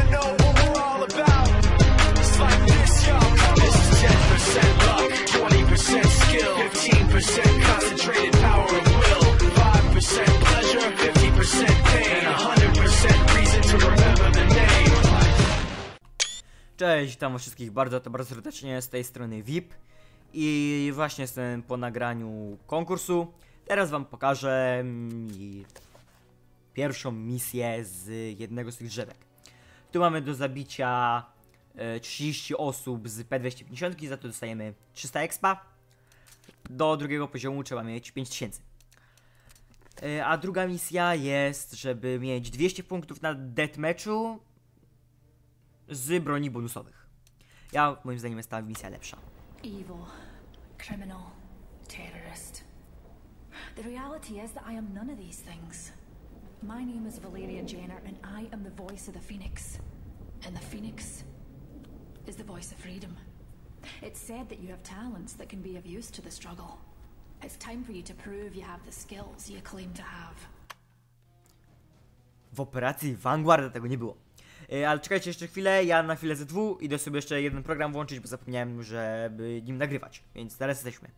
to know what we're all about, it's like this, y'all. This is 10% luck, 20% skill, 15% concentrated power of will, 5% pleasure, 50% pain, and 100% reason to remember the name. Cześć, witam wszystkich bardzo, to bardzo serdecznie z tej strony VIP i właśnie jestem po nagraniu konkursu. Teraz wam pokażę mm, pierwszą misję z jednego z tych drzewek. Tu mamy do zabicia e, 30 osób z P250, za to dostajemy 300 expa. Do drugiego poziomu trzeba mieć 5000. E, A druga misja jest, żeby mieć 200 punktów na deathmatchu z broni bonusowych. Ja, moim zdaniem, jest ta misja lepsza. Evil, criminal, terrorist. The reality is that I am none of these things. My name is Valeria Jenner, and I am the voice of the Phoenix. And the Phoenix is the voice of freedom. It's said that you have talents that can be of use to the struggle. It's time for you to prove you have the skills you claim to have. W operacji Vanguard tego nie było. E, Ale czekajcie jeszcze chwilę, ja na chwilę ZW idę sobie jeszcze jeden program włączyć, bo zapomniałem, żeby nim nagrywać. Więc teraz jesteśmy.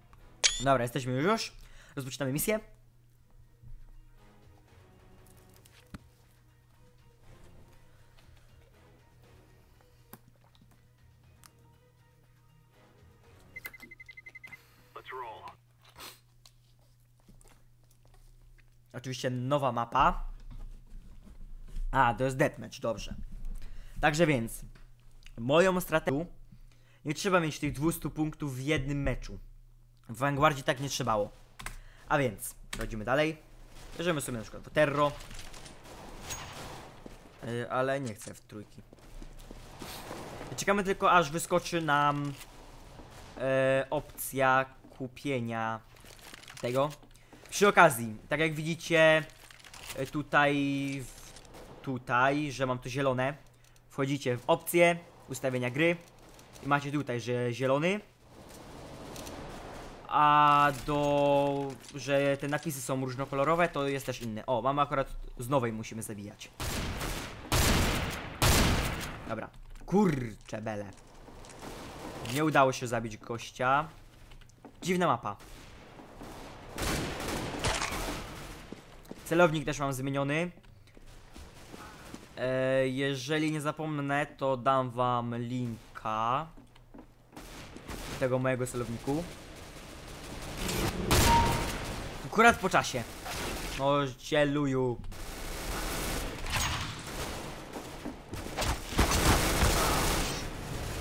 Dobra, jesteśmy już. Rozpoczynamy misję. Oczywiście nowa mapa. A, to jest deathmatch, dobrze. Także więc, moją strategią nie trzeba mieć tych 200 punktów w jednym meczu. W Vanguardzie tak nie trzebało. A więc, przechodzimy dalej. Bierzemy sobie na przykład Terro. Yy, ale nie chcę w trójki. Czekamy tylko aż wyskoczy nam e, opcja kupienia tego. Przy okazji, tak jak widzicie e, tutaj, tutaj, że mam to zielone, wchodzicie w opcje, ustawienia gry i macie tutaj, że zielony, a do, że te napisy są różnokolorowe, to jest też inny. O, mamy akurat z nowej musimy zabijać. Dobra. Kurcze bele. Nie udało się zabić gościa. Dziwna mapa. Celownik też mam zmieniony. E, jeżeli nie zapomnę, to dam wam linka tego mojego celowniku. Akurat po czasie. O, cieluju.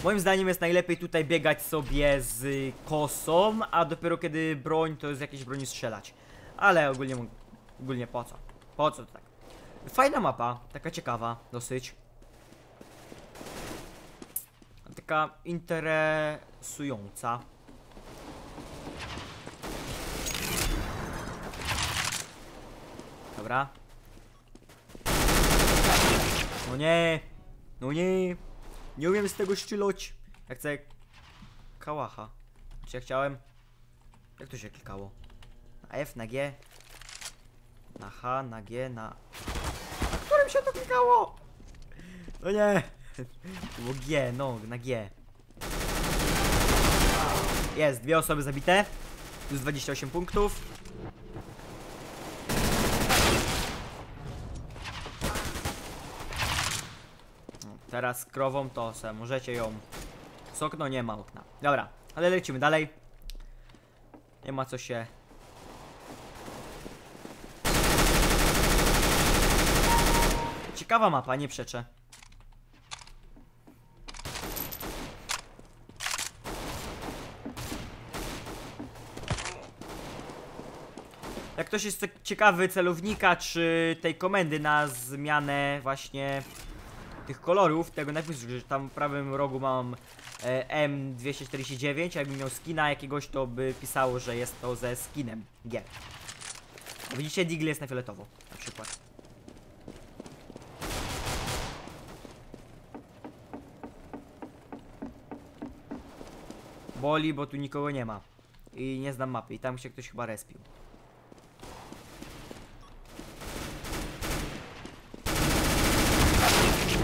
Moim zdaniem jest najlepiej tutaj biegać sobie z kosą, a dopiero kiedy broń, to z jakiejś broni strzelać. Ale ogólnie, ogólnie po co? Po co to tak? Fajna mapa, taka ciekawa, dosyć. Taka interesująca. Dobra. No nie, no nie. Nie umiem z tego szczyloć. Ja chcę kałacha. Czy ja chciałem? Jak to się klikało? Na F, na G, na H, na G, na... Się to klikało? No nie! Było G, no, na G. Jest, dwie osoby zabite. Plus 28 punktów. Teraz krową to se możecie ją. Z okno nie ma okna. Dobra, ale lecimy dalej. Nie ma co się. Ciekawa mapa, nie przeczę. Jak ktoś jest ciekawy celownika czy tej komendy na zmianę właśnie tych kolorów, tego napisu, że tam w prawym rogu mam e, M249, a jakbym miał skina jakiegoś, to by pisało, że jest to ze skinem G. Widzicie, Deagle jest na fioletowo, na przykład. Boli, bo tu nikogo nie ma. I nie znam mapy. I tam się ktoś chyba respił.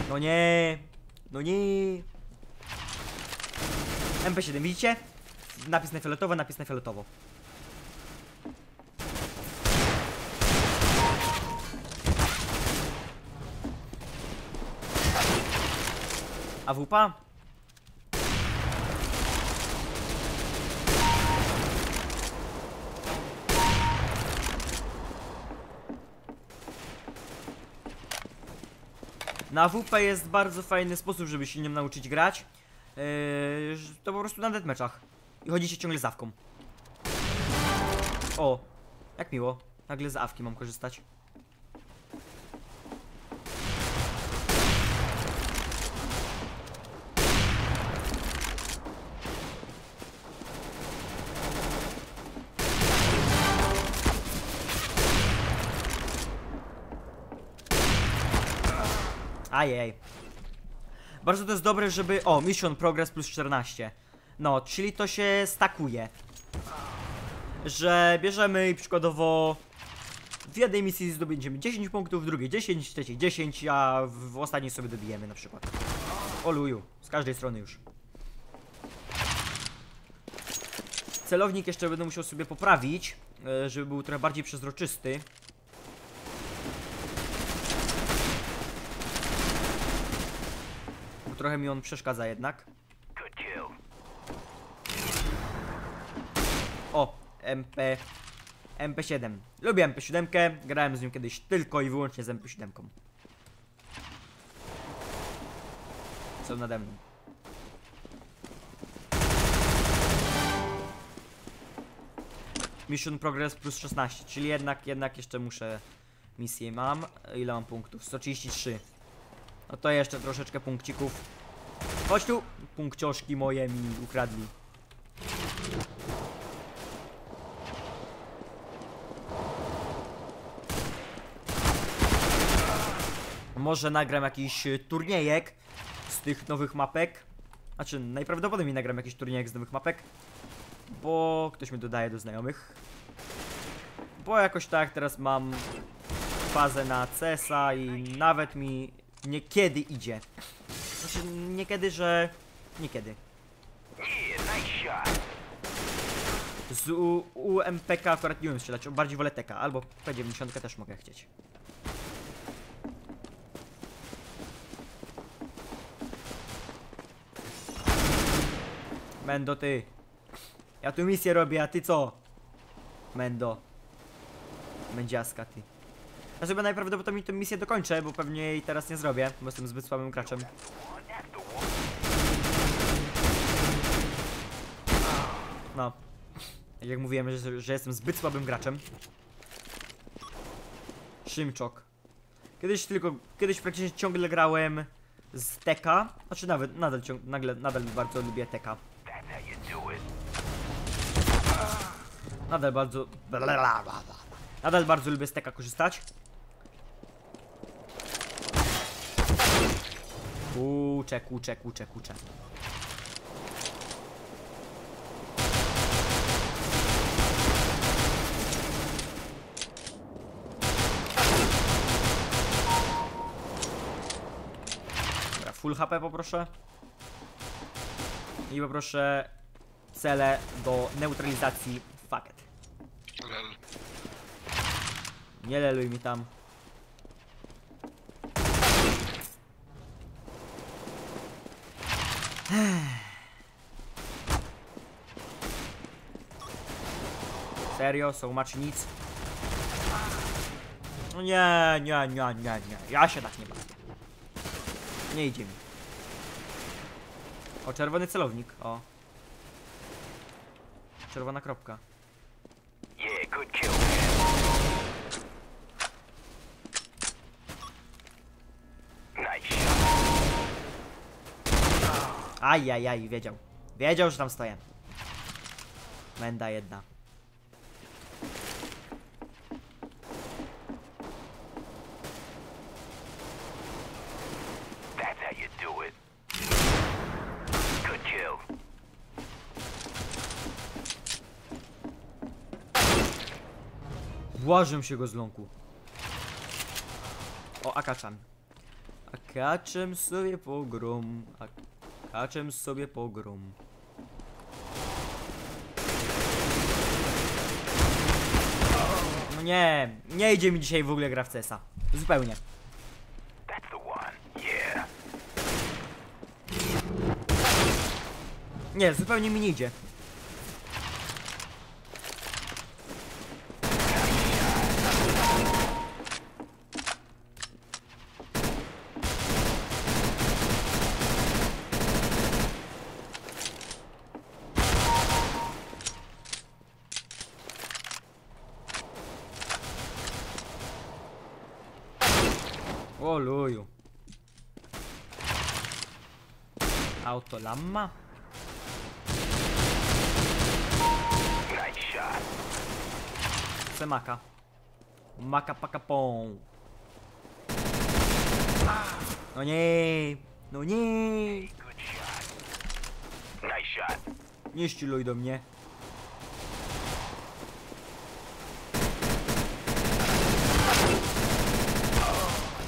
No nie! No nie! MP7, widzicie? Napis na fioletowo, napis na fioletowo. AWP? Na AWP jest bardzo fajny sposób, żeby się nim nauczyć grać. Yy, to po prostu na deathmatchach. I chodzicie ciągle z awką. O, jak miło. Nagle z awki mam korzystać. Ajej. Bardzo to jest dobre, żeby... O, Mission Progress plus 14. No, czyli to się stakuje. Że bierzemy przykładowo... W jednej misji zdobędziemy 10 punktów, w drugiej 10, w trzeciej 10, a w, w ostatniej sobie dobijemy na przykład. Oluju, z każdej strony już. Celownik jeszcze będę musiał sobie poprawić, e, żeby był trochę bardziej przezroczysty. Trochę mi on przeszkadza jednak. O, MP... MP7. Lubię MP7, grałem z nią kiedyś tylko i wyłącznie z MP7. Są nade mną. Mission Progress plus 16, czyli jednak, jednak jeszcze muszę misję mam. Ile mam punktów? 133. No to jeszcze troszeczkę punkcików. Chodź tu! Punkcioszki moje mi ukradli. Może nagram jakiś turniejek z tych nowych mapek. Znaczy, najprawdopodobniej nagram jakiś turniejek z nowych mapek. Bo ktoś mi dodaje do znajomych. Bo jakoś tak teraz mam fazę na CESa i nawet mi niekiedy idzie. Znaczy, niekiedy, że... Niekiedy. Z U- UMPK akurat nie umiem strzelać, bardziej wolę TK, albo P90 też mogę chcieć. Mendo, ty. Ja tu misję robię, a ty co? Mendo. Mędziaska, ty. Ja sobie najprawdopodobniej tę misję dokończę, bo pewnie jej teraz nie zrobię, bo jestem zbyt słabym graczem. No. Tak jak mówiłem, że, że jestem zbyt słabym graczem. Szymczok. Kiedyś tylko, kiedyś praktycznie ciągle grałem z Teka. Znaczy nawet, nadal, ciąg, nagle, nadal bardzo lubię Teka. Nadal bardzo... Nadal bardzo lubię z Teka korzystać. Kucze, kucze, kucze, kucze. Dobra, full HP poproszę. I poproszę cele do neutralizacji faket. Lel. Nie leluj mi tam. Serio? So much nic? Nie, nie, nie, nie, nie. Ja się tak nie bawię. Nie idzie mi. O, czerwony celownik. O. Czerwona kropka. Ajajaj, wiedział. Wiedział, że tam stoję. Menda jedna. Błażę się go z ląku. O, akaczem. Akaczem sobie pogrom. Akaczem sobie pogrom. No nie, nie idzie mi dzisiaj w ogóle gra w. Zupełnie. Nie, zupełnie mi nie idzie. O luju. Autolamma? Nice shot. Chcę maka. Maka paka pą. No nie, no nie. Nie ściluj do mnie.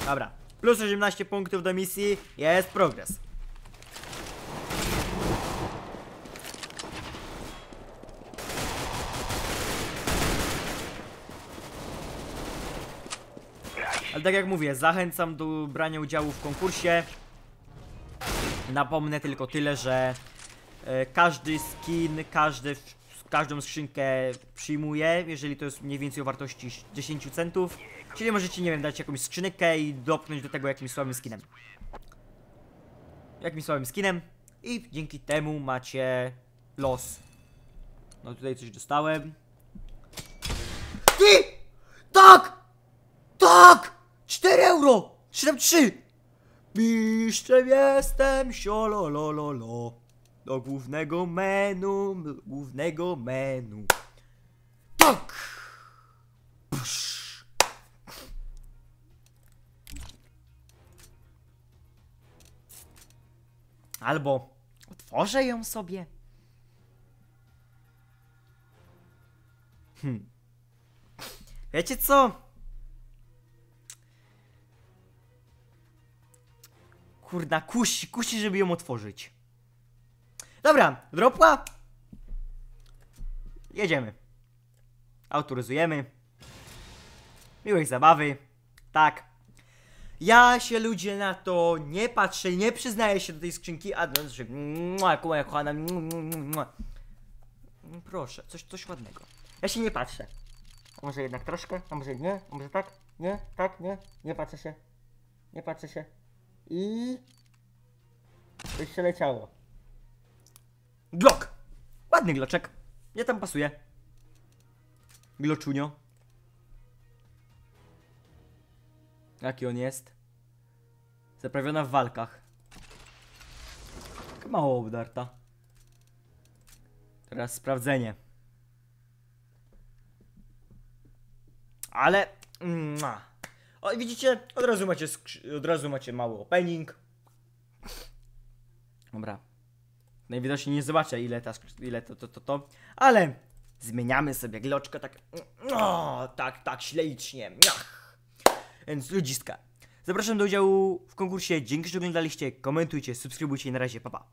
Dobra. Plus 18 punktów do misji. Jest progres. Ale tak jak mówię, zachęcam do brania udziału w konkursie. Napomnę tylko tyle, że e, każdy skin, każdy, każdą skrzynkę przyjmuję, jeżeli to jest mniej więcej o wartości 10 centów. Czyli możecie, nie wiem, dać jakąś skrzynkę i dopnąć do tego jakimś słabym skinem. Jakimś słabym skinem i dzięki temu macie los. No tutaj coś dostałem. Ty! Tak! Tak! 4 euro! 73! Mistrzem jestem, siololololo. Do głównego menu, głównego menu. Tak! Albo otworzę ją sobie. Hmm. Wiecie co? Kurna, kusi, kusi, żeby ją otworzyć. Dobra, dropła. Jedziemy. Autoryzujemy. Miłej zabawy. Tak. Ja się ludzie na to nie patrzę, nie przyznaję się do tej skrzynki, a no, że moja kochana. Proszę, coś, coś ładnego. Ja się nie patrzę. A może jednak troszkę? A może nie? A może tak? Nie? Tak? Nie? Nie patrzę się. Nie patrzę się. I... Coś się leciało. Glock! Ładny gloczek. Nie tam pasuje. Gloczunio. Jaki on jest? Zaprawiona w walkach. Mało obdarta. Teraz sprawdzenie. Ale... Mua. O, widzicie? Od razu macie, od razu macie mały opening. Dobra. Najwidoczniej nie zobaczę ile, ta, ile to, to, to, to, ale zmieniamy sobie gloczko tak, o, tak, tak ślicznie. Ach. Więc ludziska. Zapraszam do udziału w konkursie. Dzięki, że oglądaliście. Komentujcie, subskrybujcie i na razie. Pa, pa.